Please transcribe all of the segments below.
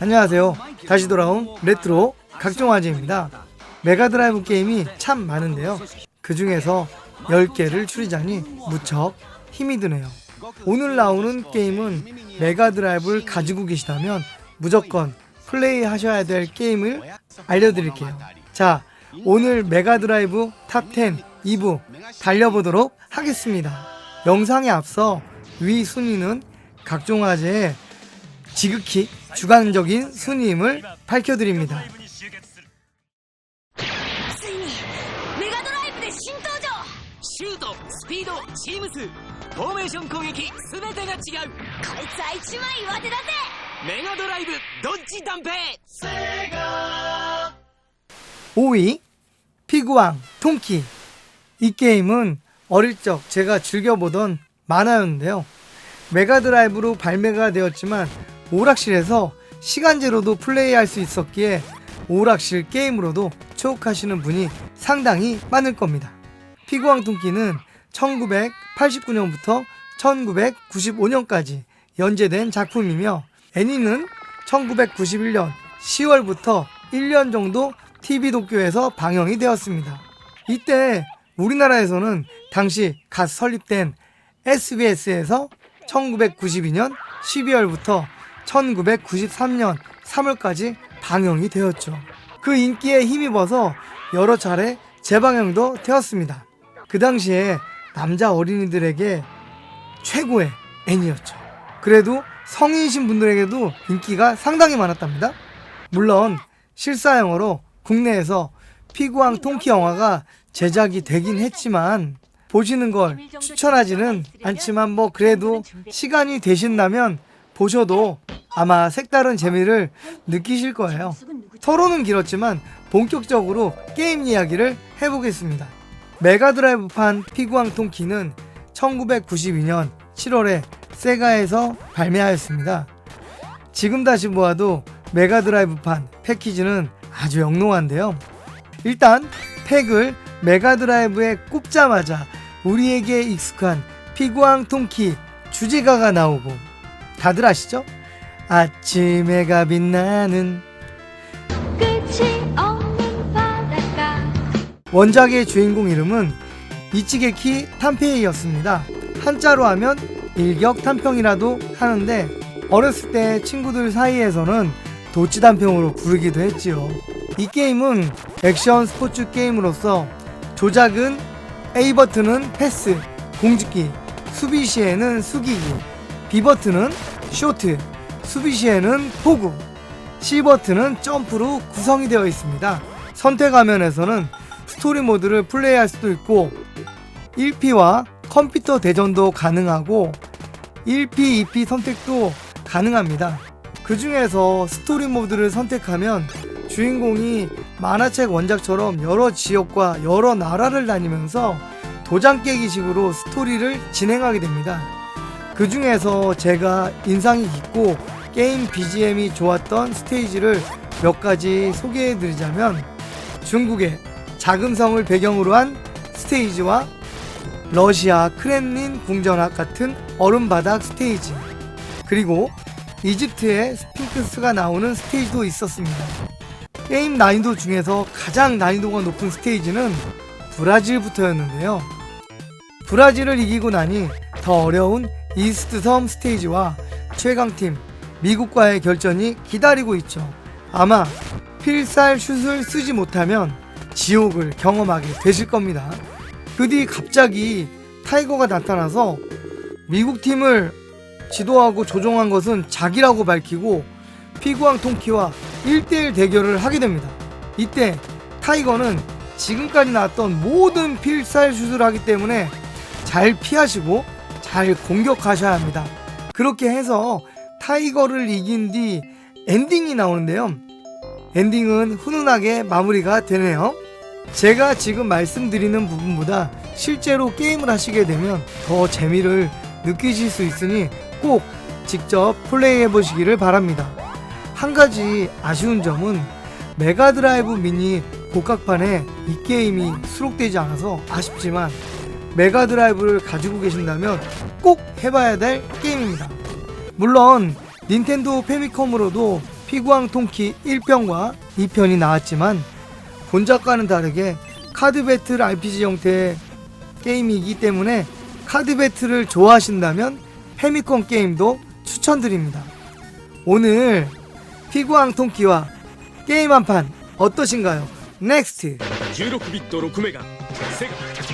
안녕하세요. 다시 돌아온 레트로 각종화제입니다. 메가드라이브 게임이 참 많은데요. 그 중에서 10개를 추리자니 무척 힘이 드네요. 오늘 나오는 게임은 메가드라이브를 가지고 계시다면 무조건 플레이 하셔야 될 게임을 알려드릴게요. 자, 오늘 메가드라이브 탑10 2부 달려보도록 하겠습니다. 영상에 앞서 위 순위는 각종 화제의 지극히 주관적인 순위임을 밝혀드립니다. 오위 피구왕 통키. 이 게임은 어릴 적 제가 즐겨보던 만화였는데요. 메가드라이브로 발매가 되었지만 오락실에서 시간제로도 플레이할 수 있었기에 오락실 게임으로도 추억하시는 분이 상당히 많을 겁니다 피구왕 통키는 1989년부터 1995년까지 연재된 작품이며 애니는 1991년 10월부터 1년 정도 TV 도쿄에서 방영이 되었습니다. 이때 우리나라에서는 당시 갓 설립된 SBS에서 1992년 12월부터 1993년 3월까지 방영이 되었죠. 그 인기에 힘입어서 여러 차례 재방영도 되었습니다. 그 당시에 남자 어린이들에게 최고의 애니였죠. 그래도 성인이신 분들에게도 인기가 상당히 많았답니다. 물론 실사 영어로 국내에서 피구왕 통키 영화가 제작이 되긴 했지만 보시는 걸 추천하지는 않지만 뭐 그래도 시간이 되신다면 보셔도 아마 색다른 재미를 느끼실 거예요. 서로는 길었지만 본격적으로 게임 이야기를 해보겠습니다. 메가드라이브판 피구왕 통 키는 1992년 7월에 세가에서 발매하였습니다. 지금 다시 보아도 메가드라이브판 패키지는 아주 영롱한데요. 일단 팩을 메가드라이브에 꼽자마자 우리에게 익숙한 피구왕 통키 주제가가 나오고 다들 아시죠? 아침 해가 빛나는 끝이 없는 바닷가 원작의 주인공 이름은 이치게키 탄페이였습니다. 한자로 하면 일격탄평이라도 하는데 어렸을 때 친구들 사이에서는 도치단평으로 부르기도 했지요. 이 게임은 액션 스포츠 게임으로서 조작은 A 버튼은 패스, 공주기, 수비 시에는 숙이기, B 버튼은 쇼트, 수비 시에는 포구, C 버튼은 점프로 구성이 되어 있습니다. 선택 화면에서는 스토리 모드를 플레이할 수도 있고 1P와 컴퓨터 대전도 가능하고 1P, 2P 선택도 가능합니다. 그 중에서 스토리 모드를 선택하면 주인공이 만화책 원작처럼 여러 지역과 여러 나라를 다니면서 도장 깨기식으로 스토리를 진행하게 됩니다. 그 중에서 제가 인상이 깊고 게임 BGM이 좋았던 스테이지를 몇 가지 소개해 드리자면 중국의 자금성을 배경으로 한 스테이지와 러시아 크렘린 궁전악 같은 얼음바닥 스테이지 그리고 이집트의 스핑크스가 나오는 스테이지도 있었습니다. 게임 난이도 중에서 가장 난이도가 높은 스테이지는 브라질부터였는데요. 브라질을 이기고 나니 더 어려운 이스트 섬 스테이지와 최강팀 미국과의 결전이 기다리고 있죠. 아마 필살 슛을 쓰지 못하면 지옥을 경험하게 되실 겁니다. 그 뒤 갑자기 타이거가 나타나서 미국 팀을 지도하고 조종한 것은 자기라고 밝히고 피구왕 통키와 1대1 대결을 하게 됩니다. 이때 타이거는 지금까지 나왔던 모든 필살 슛을 하기 때문에 잘 피하시고 잘 공격하셔야 합니다. 그렇게 해서 타이거를 이긴 뒤 엔딩이 나오는데요. 엔딩은 훈훈하게 마무리가 되네요. 제가 지금 말씀드리는 부분보다 실제로 게임을 하시게 되면 더 재미를 느끼실 수 있으니 꼭 직접 플레이해 보시기를 바랍니다. 한 가지 아쉬운 점은 메가드라이브 미니 복각판에 이 게임이 수록되지 않아서 아쉽지만 메가드라이브를 가지고 계신다면 꼭 해봐야 될 게임입니다. 물론 닌텐도 페미컴으로도 피구왕 통키 1편과 2편이 나왔지만 본작과는 다르게 카드 배틀 RPG 형태의 게임이기 때문에 카드 배틀을 좋아하신다면 페미컴 게임도 추천드립니다. 오늘 피구왕 통키와 게임 한 판 어떠신가요? 넥스트 16비트 6메가 フ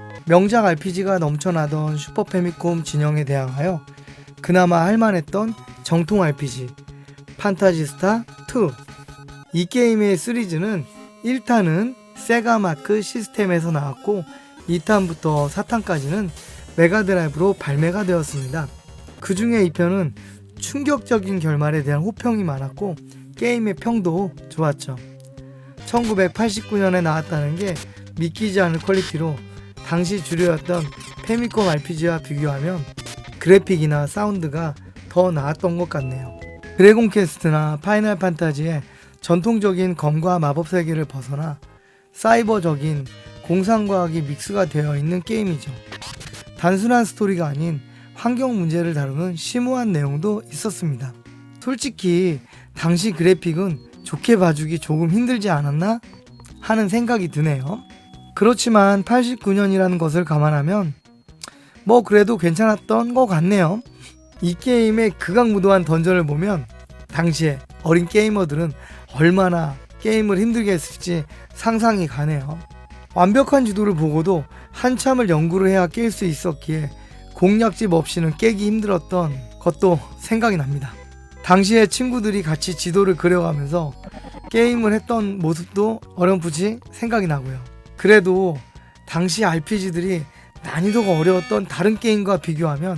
명작 RPG가 넘쳐나던 슈퍼 패미콤 진영에 대항하여 그나마 할만했던 정통 RPG 판타지스타 2. 이 게임의 시리즈는 1탄은 세가 마크 시스템에서 나왔고 2탄부터 4탄까지는 메가드라이브로 발매가 되었습니다. 그 중에 2편은 충격적인 결말에 대한 호평이 많았고 게임의 평도 좋았죠. 1989년에 나왔다는 게 믿기지 않을 퀄리티로 당시 주류였던 페미콤 RPG와 비교하면 그래픽이나 사운드가 더 나았던 것 같네요. 드래곤 퀘스트나 파이널 판타지의 전통적인 검과 마법 세계를 벗어나 사이버적인 공상과학이 믹스가 되어 있는 게임이죠. 단순한 스토리가 아닌 환경 문제를 다루는 심오한 내용도 있었습니다. 솔직히 당시 그래픽은 좋게 봐주기 조금 힘들지 않았나 하는 생각이 드네요. 그렇지만 89년이라는 것을 감안하면 뭐 그래도 괜찮았던 것 같네요. 이 게임의 극악무도한 던전을 보면 당시에 어린 게이머들은 얼마나 게임을 힘들게 했을지 상상이 가네요. 완벽한 지도를 보고도 한참을 연구를 해야 깰 수 있었기에 공략집 없이는 깨기 힘들었던 것도 생각이 납니다. 당시에 친구들이 같이 지도를 그려가면서 게임을 했던 모습도 어렴풋이 생각이 나고요. 그래도 당시 RPG들이 난이도가 어려웠던 다른 게임과 비교하면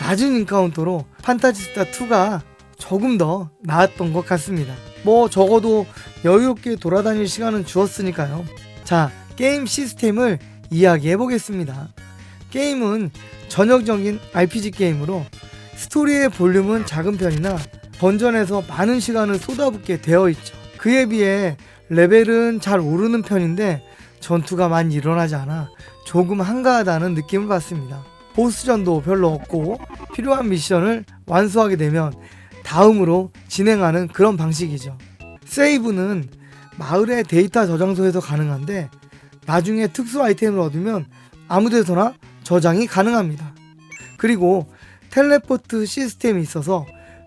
낮은 인카운터로 판타지스타 2가 조금 더 나았던 것 같습니다. 뭐 적어도 여유롭게 돌아다닐 시간은 주었으니까요. 자, 게임 시스템을 이야기해 보겠습니다. 게임은 전형적인 RPG 게임으로 스토리의 볼륨은 작은 편이나 던전에서 많은 시간을 쏟아붓게 되어 있죠. 그에 비해 레벨은 잘 오르는 편인데 전투가 많이 일어나지 않아 조금 한가하다는 느낌을 받습니다. 보스전도 별로 없고 필요한 미션을 완수하게 되면 다음으로 진행하는 그런 방식이죠. 세이브는 마을의 데이터 저장소에서 가능한데 나중에 특수 아이템을 얻으면 아무 데서나 저장이 가능합니다. 그리고 텔레포트 시스템이 있어서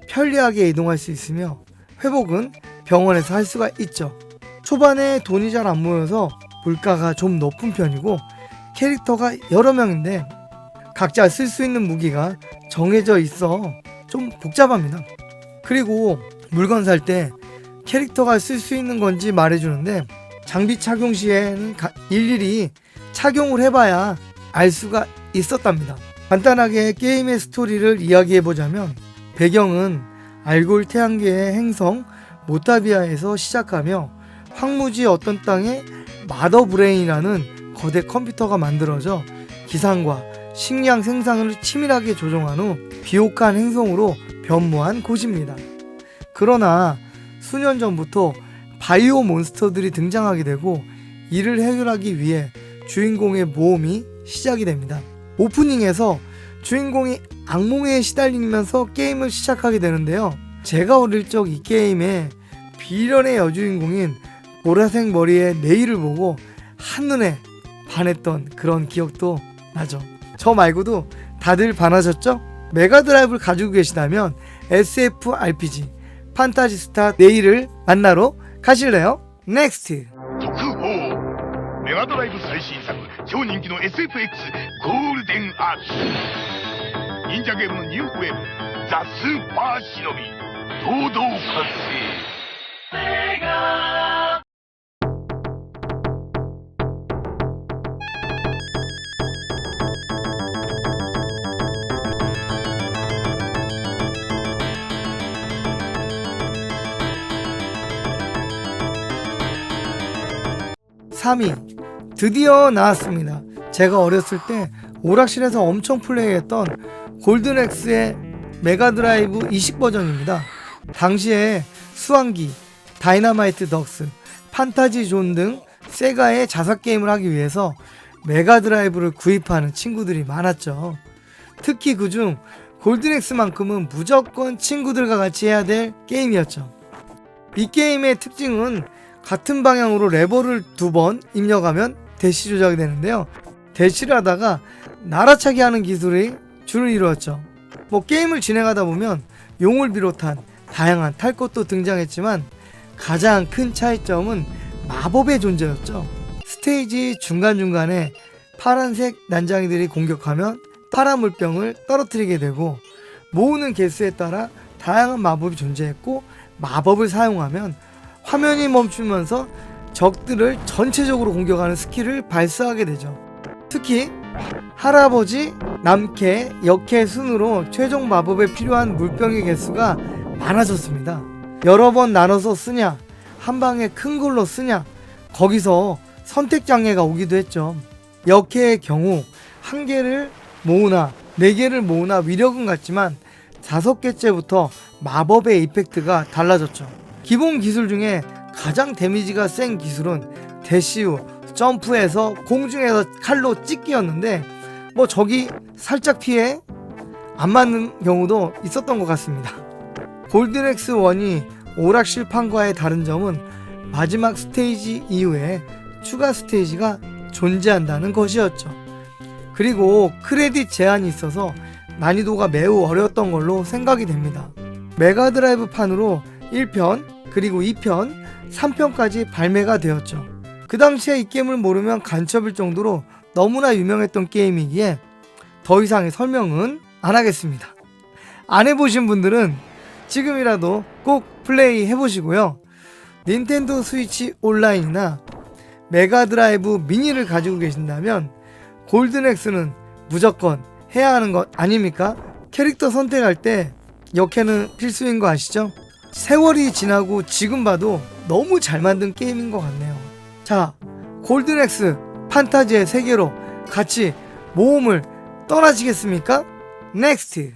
편리하게 이동할 수 있으며 회복은 병원에서 할 수가 있죠. 초반에 돈이 잘 안 모여서 물가가 좀 높은 편이고 캐릭터가 여러 명인데 각자 쓸 수 있는 무기가 정해져 있어 좀 복잡합니다. 그리고 물건 살 때 캐릭터가 쓸 수 있는 건지 말해주는데 장비 착용 시에는 가- 일일이 착용을 해봐야 알 수가 있었답니다. 간단하게 게임의 스토리를 이야기해보자면 배경은 알골 태양계의 행성 모타비아에서 시작하며 황무지 어떤 땅에 마더브레인이라는 거대 컴퓨터가 만들어져 기상과 식량 생산을 치밀하게 조종한 후 비옥한 행성으로 변모한 곳입니다. 그러나 수년 전부터 바이오 몬스터들이 등장하게 되고 이를 해결하기 위해 주인공의 모험이 시작이 됩니다. 오프닝에서 주인공이 악몽에 시달리면서 게임을 시작하게 되는데요. 제가 어릴 적 이 게임에 비련의 여주인공인 보라색 머리의 네일을 보고 한눈에 반했던 그런 기억도 나죠. 저 말고도 다들 반하셨죠? 메가드라이브를 가지고 계시다면 SF RPG 판타지스타 네일을 만나러 가실래요? 넥스트 特報メガドライブ最新作超人気の SFX ゴールデンアーツ忍者ゲームのニューウェーブザ・スーパーシノビ堂々完成 3위 드디어 나왔습니다. 제가 어렸을 때 오락실에서 엄청 플레이했던 골든엑스의 메가드라이브 이식 버전입니다. 당시에 수왕기, 다이나마이트 덕스, 판타지 존 등 세가의 자사 게임을 하기 위해서 메가드라이브를 구입하는 친구들이 많았죠. 특히 그중 골든엑스만큼은 무조건 친구들과 같이 해야 될 게임이었죠. 이 게임의 특징은 같은 방향으로 레버를 두 번 입력하면 대시 조작이 되는데요. 대시를 하다가 날아차기 하는 기술이 주를 이루었죠. 뭐 게임을 진행하다 보면 용을 비롯한 다양한 탈 것도 등장했지만 가장 큰 차이점은 마법의 존재였죠. 스테이지 중간중간에 파란색 난장이들이 공격하면 파란 물병을 떨어뜨리게 되고 모으는 개수에 따라 다양한 마법이 존재했고 마법을 사용하면 화면이 멈추면서 적들을 전체적으로 공격하는 스킬을 발사하게 되죠. 특히 할아버지, 남캐, 역캐 순으로 최종 마법에 필요한 물병의 개수가 많아졌습니다. 여러 번 나눠서 쓰냐, 한 방에 큰 걸로 쓰냐, 거기서 선택 장애가 오기도 했죠. 역캐의 경우 한 개를 모으나 네 개를 모으나 위력은 같지만 다섯 개째부터 마법의 이펙트가 달라졌죠. 기본 기술 중에 가장 데미지가 센 기술은 대시우 점프해서 공중에서 칼로 찢기였는데 뭐 적이 살짝 피해 안 맞는 경우도 있었던 것 같습니다. 골든엑스 1이 오락실 판과의 다른 점은 마지막 스테이지 이후에 추가 스테이지가 존재한다는 것이었죠. 그리고 크레딧 제한이 있어서 난이도가 매우 어려웠던 걸로 생각이 됩니다. 메가드라이브 판으로 1편, 그리고 2편, 3편까지 발매가 되었죠. 그 당시에 이 게임을 모르면 간첩일 정도로 너무나 유명했던 게임이기에 더 이상의 설명은 안 하겠습니다. 안 해보신 분들은 지금이라도 꼭 플레이 해보시고요. 닌텐도 스위치 온라인이나 메가드라이브 미니를 가지고 계신다면 골든엑스는 무조건 해야 하는 것 아닙니까? 캐릭터 선택할 때 역해는 필수인 거 아시죠? 세월이 지나고 지금 봐도 너무 잘 만든 게임인 것 같네요. 자, 골든엑스 판타지의 세계로 같이 모험을 떠나시겠습니까? 넥스트!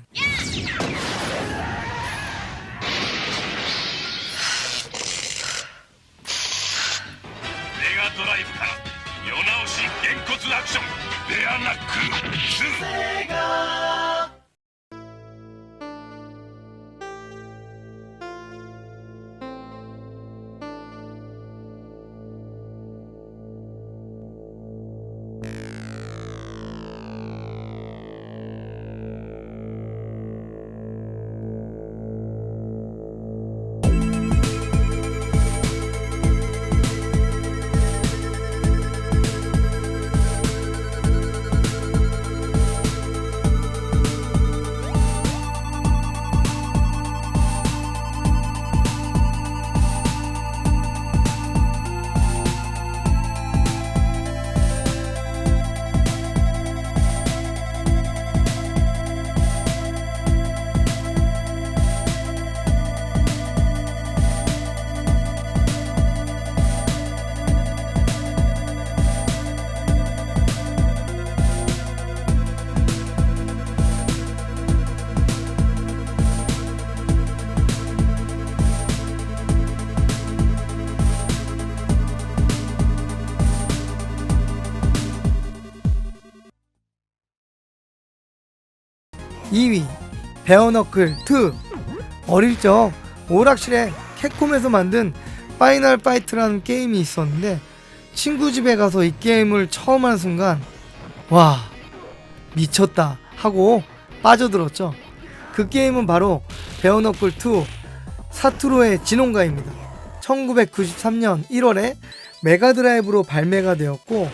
22위 베어너클 2 어릴 적 오락실에 캡콤에서 만든 파이널 파이트라는 게임이 있었는데 친구 집에 가서 이 게임을 처음 하는 순간 와 미쳤다 하고 빠져들었죠. 그 게임은 바로 베어너클 2 사투로의 진홍가입니다. 1993년 1월에 메가드라이브로 발매가 되었고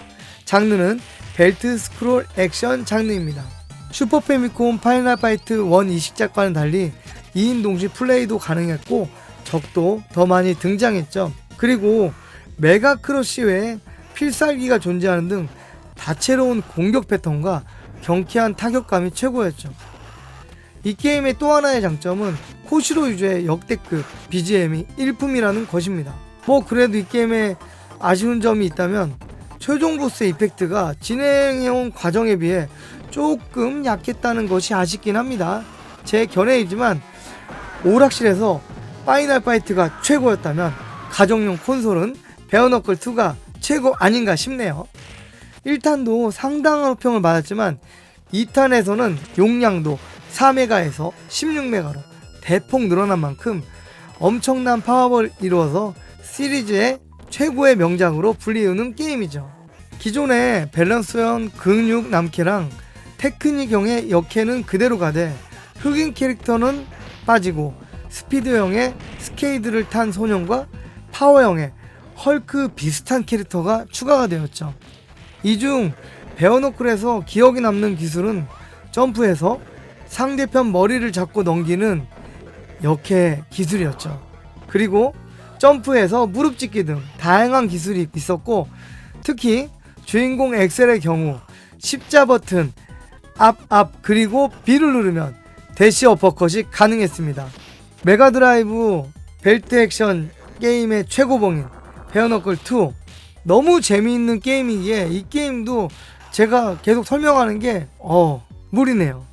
장르는 벨트 스크롤 액션 장르입니다 슈퍼 패미콤 파이널 파이트 1 이식작과는 달리 2인 동시 플레이도 가능했고 적도 더 많이 등장했죠. 그리고 메가 크러쉬 외에 필살기가 존재하는 등 다채로운 공격 패턴과 경쾌한 타격감이 최고였죠. 이 게임의 또 하나의 장점은 코시로 유저의 역대급 BGM이 일품이라는 것입니다. 뭐 그래도 이 게임에 아쉬운 점이 있다면 최종 보스 이펙트가 진행해온 과정에 비해 조금 약했다는 것이 아쉽긴 합니다. 제 견해이지만 오락실에서 파이널 파이트가 최고였다면 가정용 콘솔은 베어너클 2가 최고 아닌가 싶네요. 1탄도 상당한 호평을 받았지만 2탄에서는 용량도 4메가에서 16메가로 대폭 늘어난 만큼 엄청난 파워를 이루어서 시리즈의 최고의 명작으로 불리우는 게임이죠. 기존의 밸런스형 근육 남캐랑 테크닉형의 역캐는 그대로 가되 흑인 캐릭터는 빠지고 스피드형의 스케이드를 탄 소년과 파워형의 헐크 비슷한 캐릭터가 추가가 되었죠. 이 중 베어너클에서 기억이 남는 기술은 점프해서 상대편 머리를 잡고 넘기는 역해 기술이었죠. 그리고 점프해서 무릎 찢기 등 다양한 기술이 있었고 특히 주인공 엑셀의 경우 십자 버튼 앞 앞 그리고 B를 누르면 대시 어퍼컷이 가능했습니다. 메가드라이브 벨트 액션 게임의 최고봉인 베어너클 2 너무 재미있는 게임이기에 이 게임도 제가 계속 설명하는 게 어, 무리네요.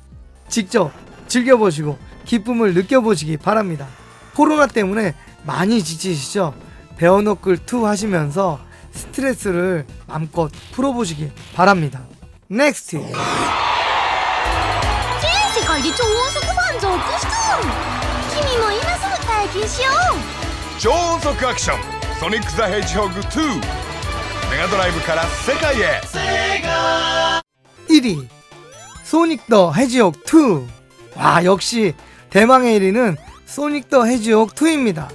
직접 즐겨보시고 기쁨을 느껴보시기 바랍니다. 코로나 때문에 많이 지치시죠? 베어너클 2 하시면서 스트레스를 마음껏 풀어보시기 바랍니다. 넥스트! 全世界で超音速版続出君も今すぐ体験しよう超音速アクション「ソニック・ザ・ヘッジホッグ2」メガドライブから世界へ 1위 소닉 더 해지옥 2. 와 역시 대망의 1위는 소닉 더 해지옥 2입니다.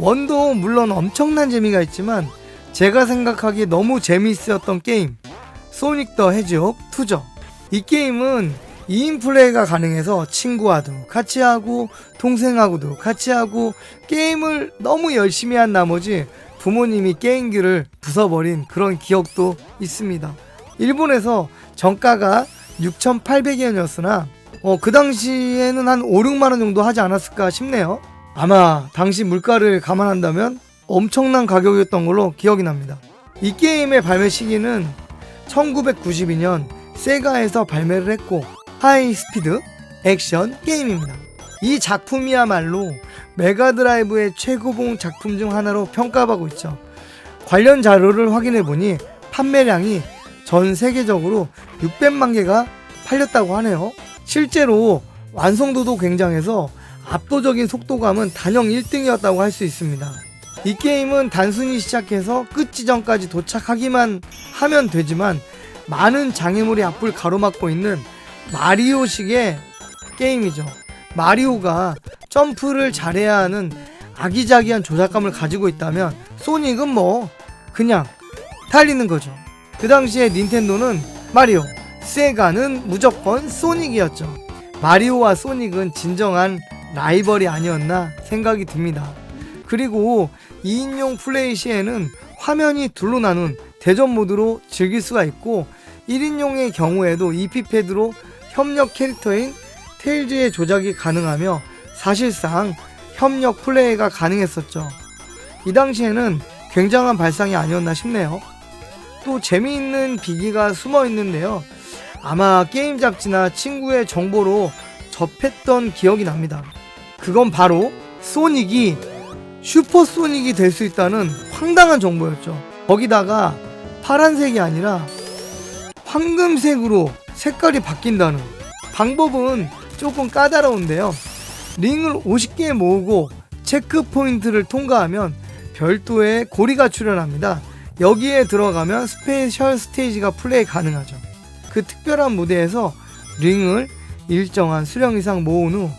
원도 물론 엄청난 재미가 있지만 제가 생각하기에 너무 재미있었던 게임 소닉 더 해지옥 2죠. 이 게임은 2인 플레이가 가능해서 친구와도 같이 하고 동생하고도 같이 하고 게임을 너무 열심히 한 나머지 부모님이 게임기를 부숴버린 그런 기억도 있습니다. 일본에서 정가가 6,800엔이었으나 어, 그 당시에는 한 5, 6만 원 정도 하지 않았을까 싶네요. 아마 당시 물가를 감안한다면 엄청난 가격이었던 걸로 기억이 납니다. 이 게임의 발매 시기는 1992년 세가에서 발매를 했고 하이 스피드 액션 게임입니다. 이 작품이야말로 메가드라이브의 최고봉 작품 중 하나로 평가받고 있죠. 관련 자료를 확인해 보니 판매량이 전 세계적으로 600만 개가 팔렸다고 하네요. 실제로 완성도도 굉장해서 압도적인 속도감은 단연 1등이었다고 할 수 있습니다. 이 게임은 단순히 시작해서 끝 지점까지 도착하기만 하면 되지만 많은 장애물이 앞을 가로막고 있는 마리오식의 게임이죠. 마리오가 점프를 잘해야 하는 아기자기한 조작감을 가지고 있다면 소닉은 뭐 그냥 달리는 거죠. 그 당시에 닌텐도는 마리오, 세가는 무조건 소닉이었죠. 마리오와 소닉은 진정한 라이벌이 아니었나 생각이 듭니다. 그리고 2인용 플레이 시에는 화면이 둘로 나눈 대전 모드로 즐길 수가 있고 1인용의 경우에도 EP패드로 협력 캐릭터인 테일즈의 조작이 가능하며 사실상 협력 플레이가 가능했었죠. 이 당시에는 굉장한 발상이 아니었나 싶네요. 또 재미있는 비기가 숨어 있는데요. 아마 게임 잡지나 친구의 정보로 접했던 기억이 납니다. 그건 바로 소닉이 슈퍼 소닉이 될 수 있다는 황당한 정보였죠. 거기다가 파란색이 아니라 황금색으로 색깔이 바뀐다는 방법은 조금 까다로운데요. 링을 50개 모으고 체크 포인트를 통과하면 별도의 고리가 출현합니다. 여기에 들어가면 스페셜 스테이지가 플레이 가능하죠. 그 특별한 무대에서 링을 일정한 수령 이상 모은 후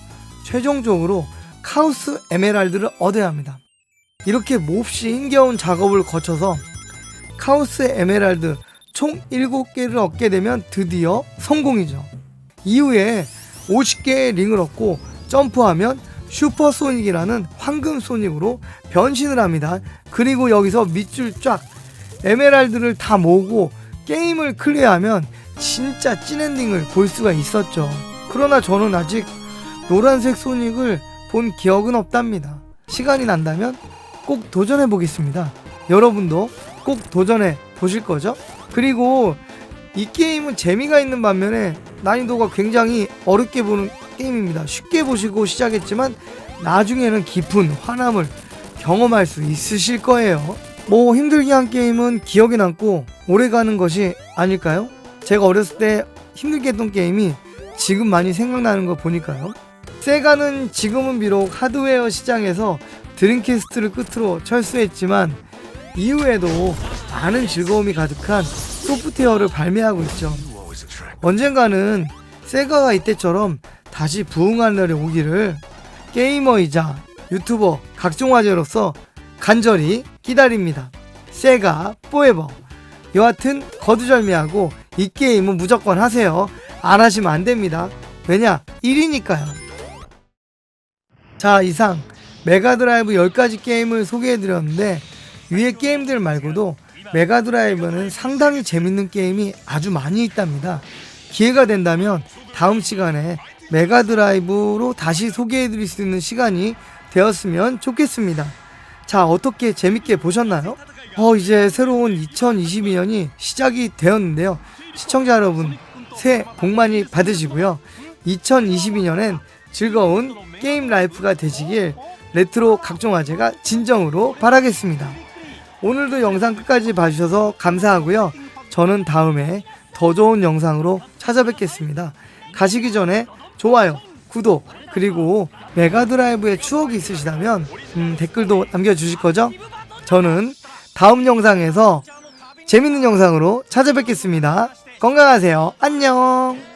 최종적으로 카우스 에메랄드를 얻어야 합니다. 이렇게 몹시 힘겨운 작업을 거쳐서 카우스 에메랄드 총 7개를 얻게 되면 드디어 성공이죠. 이후에 50개의 링을 얻고 점프하면 슈퍼소닉이라는 황금소닉으로 변신을 합니다. 그리고 여기서 밑줄 쫙 에메랄드를 다 모으고 게임을 클리어하면 진짜 찐 엔딩을 볼 수가 있었죠. 그러나 저는 아직 노란색 소닉을 본 기억은 없답니다. 시간이 난다면 꼭 도전해 보겠습니다. 여러분도 꼭 도전해 보실 거죠. 그리고 이 게임은 재미가 있는 반면에 난이도가 굉장히 어렵게 보는 게임입니다. 쉽게 보시고 시작했지만 나중에는 깊은 화남을 경험할 수 있으실 거예요. 뭐 힘들게 한 게임은 기억에 남고 오래 가는 것이 아닐까요? 제가 어렸을 때 힘들게 했던 게임이 지금 많이 생각나는 거 보니까요. 세가는 지금은 비록 하드웨어 시장에서 드림캐스트를 끝으로 철수했지만 이후에도 많은 즐거움이 가득한 소프트웨어를 발매하고 있죠. 언젠가는 세가가 이때처럼 다시 부흥한 날이 오기를 게이머이자 유튜버 각종 화제로서 간절히 기다립니다. 세가 포에버. 여하튼 거두절미하고 이 게임은 무조건 하세요. 안 하시면 안 됩니다. 왜냐? 1위니까요. 자, 이상 메가드라이브 10가지 게임을 소개해드렸는데 위의 게임들 말고도 메가드라이브는 상당히 재밌는 게임이 아주 많이 있답니다. 기회가 된다면 다음 시간에 메가드라이브로 다시 소개해드릴 수 있는 시간이 되었으면 좋겠습니다. 자, 어떻게 재밌게 보셨나요? 어, 이제 새로운 2022년이 시작이 되었는데요. 시청자 여러분, 새해 복 많이 받으시고요. 2022년엔 즐거운 게임 라이프가 되시길 레트로 각종 화제가 진정으로 바라겠습니다. 오늘도 영상 끝까지 봐주셔서 감사하고요. 저는 다음에 더 좋은 영상으로 찾아뵙겠습니다. 가시기 전에 좋아요, 구독, 그리고 메가드라이브의 추억이 있으시다면 음, 댓글도 남겨주실 거죠? 저는 다음 영상에서 재밌는 영상으로 찾아뵙겠습니다. 건강하세요. 안녕!